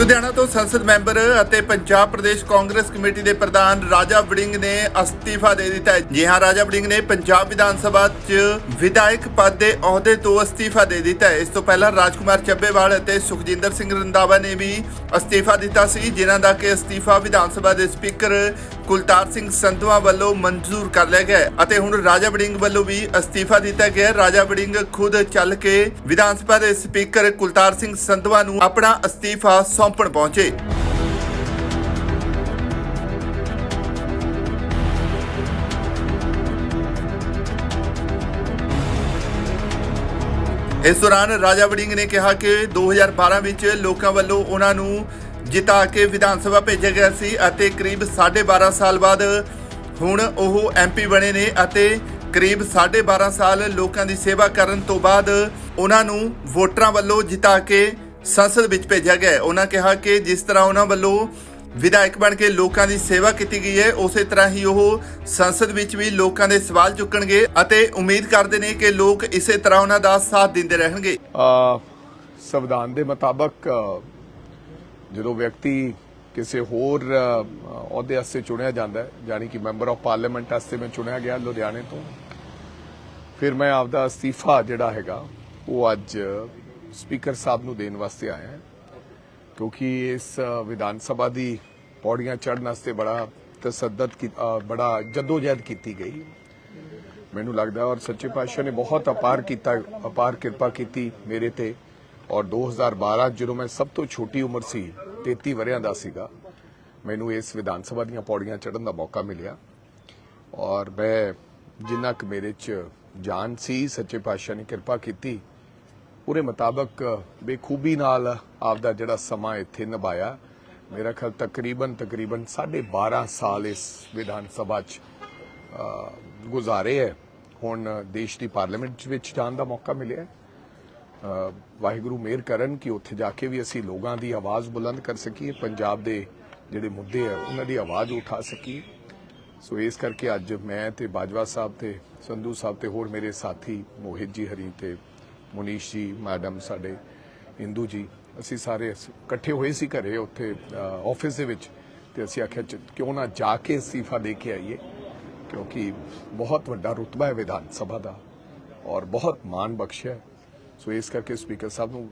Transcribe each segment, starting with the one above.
ਲੁਧਿਆਣਾ ਤੋਂ ਸੰਸਦ ਮੈਂਬਰ ਅਤੇ ਪੰਜਾਬ ਪ੍ਰਦੇਸ਼ ਕਾਂਗਰਸ ਕਮੇਟੀ ਦੇ ਪ੍ਰਧਾਨ ਰਾਜਾ ਵੜਿੰਗ ਨੇ ਅਸਤੀਫਾ ਦੇ ਦਿੱਤਾ ਹੈ। ਜੀ ਹਾਂ, ਰਾਜਾ ਵੜਿੰਗ ਨੇ ਪੰਜਾਬ ਵਿਧਾਨ ਸਭਾ 'ਚ ਵਿਧਾਇਕ ਪਦ ਦੇ ਅਹੁਦੇ ਤੋਂ ਅਸਤੀਫਾ ਦੇ ਦਿੱਤਾ ਹੈ। ਇਸ ਤੋਂ ਪਹਿਲਾਂ ਰਾਜਕੁਮਾਰ ਚੱਬੇਵਾਲ ਅਤੇ ਸੁਖਜਿੰਦਰ ਸਿੰਘ ਰੰਦਾਵਾ ਨੇ ਵੀ ਅਸਤੀਫਾ ਦਿੱਤਾ ਸੀ, ਜਿਨ੍ਹਾਂ ਦਾ ਕਿ ਅਸਤੀਫਾ ਵਿਧਾਨ ਸਭਾ ਦੇ ਸਪੀਕਰ ਕੁਲਤਾਰ ਸਿੰਘ ਸੰਧਵਾ ਵੱਲੋਂ ਮਨਜ਼ੂਰ ਕਰ ਲਿਆ ਗਿਆ ਅਤੇ ਹੁਣ ਰਾਜਾ ਵੜਿੰਗ ਵੱਲੋਂ ਵੀ ਅਸਤੀਫਾ ਦਿੱਤਾ ਗਿਆ ਰਾਜਾ ਵੜਿੰਗ ਖੁਦ ਚੱਲ ਕੇ ਵਿਧਾਨ ਸਭਾ ਦੇ ਸਪੀਕਰ ਕੁਲਤਾਰ ਸਿੰਘ ਸੰਧਵਾ ਨੂੰ ਆਪਣਾ ਅਸਤੀਫਾ ਸੌਂਪਣ ਪਹੁੰਚੇ। ਇਸ ਦੌਰਾਨ ਰਾਜਾ ਵੜਿੰਗ ਨੇ ਕਿਹਾ ਕਿ 2012 ਵਿੱਚ ਲੋਕਾਂ ਵੱਲੋਂ ਉਹਨਾਂ ਨੂੰ ਜਿਤਾ ਕੇ ਵਿਧਾਨ ਸਭਾ ਭੇਜਿਆ ਗਿਆ ਸੀ ਅਤੇ ਕਰੀਬ 12.5 ਸਾਲ ਬਾਅਦ ਹੁਣ ਉਹ ਐਮਪੀ ਬਣੇ ਨੇ ਅਤੇ ਕਰੀਬ 12.5 ਸਾਲ ਲੋਕਾਂ ਦੀ ਸੇਵਾ ਕਰਨ ਤੋਂ ਬਾਅਦ ਉਹਨਾਂ ਨੂੰ ਵੋਟਰਾਂ ਵੱਲੋਂ ਜਿਤਾ ਕੇ ਸੰਸਦ ਵਿੱਚ ਭੇਜਿਆ ਗਿਆ ਹੈ। ਉਹਨਾਂ ਕਿਹਾ ਕਿ ਜਿਸ ਤਰ੍ਹਾਂ ਉਹਨਾਂ ਵੱਲੋਂ ਵਿਧਾਇਕ ਬਣ ਕੇ ਲੋਕਾਂ ਦੀ ਸੇਵਾ ਕੀਤੀ ਗਈ ਹੈ, ਉਸੇ ਤਰ੍ਹਾਂ ਹੀ ਉਹ ਸੰਸਦ ਵਿੱਚ ਵੀ ਲੋਕਾਂ ਦੇ ਸਵਾਲ ਚੁੱਕਣਗੇ ਅਤੇ ਉਮੀਦ ਕਰਦੇ ਨੇ ਕਿ ਲੋਕ ਇਸੇ ਤਰ੍ਹਾਂ ਉਹਨਾਂ ਦਾ ਸਾਥ ਦਿੰਦੇ ਰਹਿਣਗੇ ਸੰਵਿਧਾਨ ਦੇ ਮੁਤਾਬਕ ਜਦੋਂ ਵਿਅਕਤੀ ਕਿਸੇ ਹੋਰ ਅਹੁਦੇ ਵਾਸਤੇ ਚੁਣਿਆ ਜਾਂਦਾ ਹੈ ਜਾਨੀ ਕਿ ਮੈਂਬਰ ਆਫ ਪਾਰਲੀਮੈਂਟ ਵਾਸਤੇ ਮੈਂ ਚੁਣਿਆ ਗਿਆ ਲੁਧਿਆਣੇ ਤੋਂ, ਫਿਰ ਮੈਂ ਆਪਦਾ ਅਸਤੀਫਾ ਜਿਹੜਾ ਹੈਗਾ, ਉਹ ਅੱਜ ਸਪੀਕਰ ਸਾਹਿਬ ਨੂੰ ਦੇਣ ਵਾਸਤੇ ਆਇਆ ਕਿਉਂਕਿ ਇਸ ਵਿਧਾਨ ਸਭਾ ਦੀ ਪੌੜੀਆਂ ਚੜ੍ਹਨ ਵਾਸਤੇ ਬੜਾ ਤਸੱਦਦ ਕੀ- ਅ, ਬੜਾ ਜਦੋਜਹਿਦ ਕੀਤੀ ਗਈ। ਮੈਨੂੰ ਲੱਗਦਾ ਔਰ ਸੱਚੇ ਪਾਤਸ਼ਾਹ ਨੇ ਬਹੁਤ ਅਪਾਰ ਕੀਤਾ ਅਪਾਰ ਕਿਰਪਾ ਕੀਤੀ ਮੇਰੇ ਤੇ। ਔਰ 2012 ਜਦੋਂ ਮੈਂ ਸਭ ਤੋਂ ਛੋਟੀ ਉਮਰ ਸੀ 33 ਵਰਿਆਂ ਦਾ ਸੀਗਾ ਮੈਨੂੰ ਇਸ ਵਿਧਾਨ ਸਭਾ ਦੀਆਂ ਪੌੜੀਆਂ ਚੜ੍ਹਨ ਦਾ ਮੌਕਾ ਮਿਲਿਆ। ਔਰ ਮੈਂ ਜਿੰਨਾ ਕੁ ਮੇਰੇ ਚ ਜਾਨ ਸੀ ਸੱਚੇ ਪਾਤਸ਼ਾਹ ਨੇ ਕਿਰਪਾ ਕੀਤੀ ਉਹਦੇ ਮੁਤਾਬਕ ਬੇਖੂਬੀ ਨਾਲ ਆਪਦਾ ਜਿਹੜਾ ਸਮਾਂ ਇੱਥੇ ਨਿਭਾਇਆ। ਮੇਰਾ ਖਿਆਲ ਤਕਰੀਬਨ ਤਕਰੀਬਨ 12.5 ਸਾਲ ਇਸ ਵਿਧਾਨ ਸਭਾ 'ਚ ਗੁਜ਼ਾਰੇ ਹੈ। ਹੁਣ ਦੇਸ਼ ਦੀ ਪਾਰਲੀਮੈਂਟ ਵਿੱਚ ਜਾਣ ਦਾ ਮੌਕਾ ਮਿਲਿਆ। ਵਾਹਿਗੁਰੂ ਮਿਹਰ ਕਰਨ ਕਿ ਉੱਥੇ ਜਾ ਕੇ ਵੀ ਅਸੀਂ ਲੋਕਾਂ ਦੀ ਆਵਾਜ਼ ਬੁਲੰਦ ਕਰ ਸਕੀਏ, ਪੰਜਾਬ ਦੇ ਜਿਹੜੇ ਮੁੱਦੇ ਆ, ਉਹਨਾਂ ਦੀ ਆਵਾਜ਼ ਉਠਾ ਸਕੀਏ। ਸੋ ਇਸ ਕਰਕੇ ਅੱਜ ਮੈਂ ਤੇ ਬਾਜਵਾ ਸਾਹਿਬ ਤੇ ਸੰਧੂ ਸਾਹਿਬ ਤੇ ਹੋਰ ਮੇਰੇ ਸਾਥੀ ਮੋਹਿਤ ਜੀ ਹਰੀ ਤੇ ਮੁਨੀਸ਼ ਜੀ, ਮੈਡਮ ਸਾਡੇ, ਇੰਦੂ ਜੀ, ਅਸੀਂ ਸਾਰੇ ਇਕੱਠੇ ਹੋਏ ਸੀ ਘਰੇ ਉੱਥੇ ਆਫਿਸ ਦੇ ਵਿੱਚ ਤੇ ਅਸੀਂ ਆਖਿਆ ਕਿਉਂ ਨਾ ਜਾ ਕੇ ਅਸਤੀਫਾ ਦੇ ਕੇ ਆਈਏ, ਕਿਉਂਕਿ ਬਹੁਤ ਵੱਡਾ ਰੁਤਬਾ ਹੈ ਵਿਧਾਨ ਸਭਾ ਦਾ ਔਰ ਬਹੁਤ ਮਾਣ ਬਖਸ਼ਿਆ ਸੋ ਇਸ ਕਰਕੇ ਸਪੀਕਰ ਸਾਹਿਬ ਨੂੰ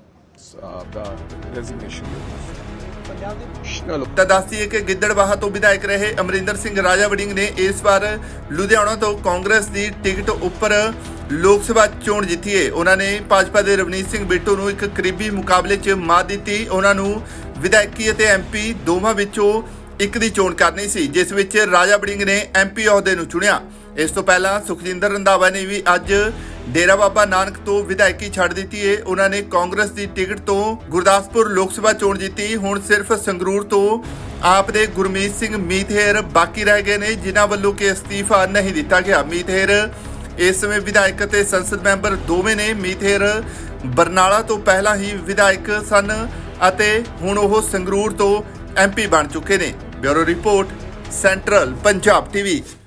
ਆਪਦਾ ਰੈਜ਼ਿਗਨੇਸ਼ਨ ਤਾਂ ਦੱਸਦੀ ਹੈ ਕਿ ਗਿੱਦੜਬਾਹਾ ਤੋਂ ਵਿਧਾਇਕ ਰਹੇ ਅਮਰਿੰਦਰ ਸਿੰਘ ਰਾਜਾ ਵੜਿੰਗ ਨੇ ਇਸ ਵਾਰ ਲੁਧਿਆਣਾ ਤੋਂ ਕਾਂਗਰਸ ਦੀ ਟਿਕਟ ਉੱਪਰ ਲੋਕ ਸਭਾ ਚੋਣ ਜਿੱਤੀ ਹੈ। ਉਹਨਾਂ ਨੇ ਭਾਜਪਾ ਦੇ ਰਵਨੀਤ ਸਿੰਘ ਬਿੱਟੂ ਨੂੰ ਇੱਕ ਕਰੀਬੀ ਮੁਕਾਬਲੇ 'ਚ ਮਾਤ ਦਿੱਤੀ। ਉਹਨਾਂ ਨੂੰ ਵਿਧਾਇਕੀ ਅਤੇ ਐਮਪੀ ਦੋਵਾਂ ਵਿੱਚੋਂ ਇੱਕ ਦੀ ਚੋਣ ਕਰਨੀ ਸੀ, ਜਿਸ ਵਿੱਚ ਰਾਜਾ ਬੜਿੰਗ ਨੇ ਐਮਪੀ ਅਹੁਦੇ ਨੂੰ ਚੁਣਿਆ। ਇਸ ਤੋਂ ਪਹਿਲਾਂ ਸੁਖਜਿੰਦਰ ਰੰਧਾਵਾ ਨੇ ਵੀ ਅੱਜ ਡੇਰਾ ਬਾਬਾ ਨਾਨਕ ਤੋਂ ਵਿਧਾਇਕੀ ਛੱਡ ਦਿੱਤੀ ਏ ਉਹਨਾਂ ਨੇ ਕਾਂਗਰਸ ਦੀ ਟਿਕਟ ਤੋਂ ਗੁਰਦਾਸਪੁਰ ਲੋਕ ਸਭਾ ਚੋਣ ਜਿੱਤੀ। ਹੁਣ ਸਿਰਫ ਸੰਗਰੂਰ ਤੋਂ ਆਪ ਦੇ ਗੁਰਮੀਤ ਸਿੰਘ ਮੀਤਹੇਰ ਬਾਕੀ ਰਹਿ ਗਏ ਨੇ, ਜਿਨ੍ਹਾਂ ਵੱਲੋਂ ਕਿ ਅਸਤੀਫਾ ਨਹੀਂ ਦਿੱਤਾ ਗਿਆ। ਮੀਤਹੇਰ ਇਸ ਸਮੇਂ ਵਿਧਾਇਕ ਅਤੇ ਸੰਸਦ ਮੈਂਬਰ ਦੋਵੇਂ ਨੇ ਮੀਥੇਰ ਬਰਨਾਲਾ ਤੋਂ ਪਹਿਲਾਂ ਹੀ ਵਿਧਾਇਕ ਸਨ ਅਤੇ ਹੁਣ ਉਹ ਸੰਗਰੂਰ ਤੋਂ ਐਮਪੀ ਬਣ ਚੁੱਕੇ ਨੇ। Bureau report, central Punjab TV.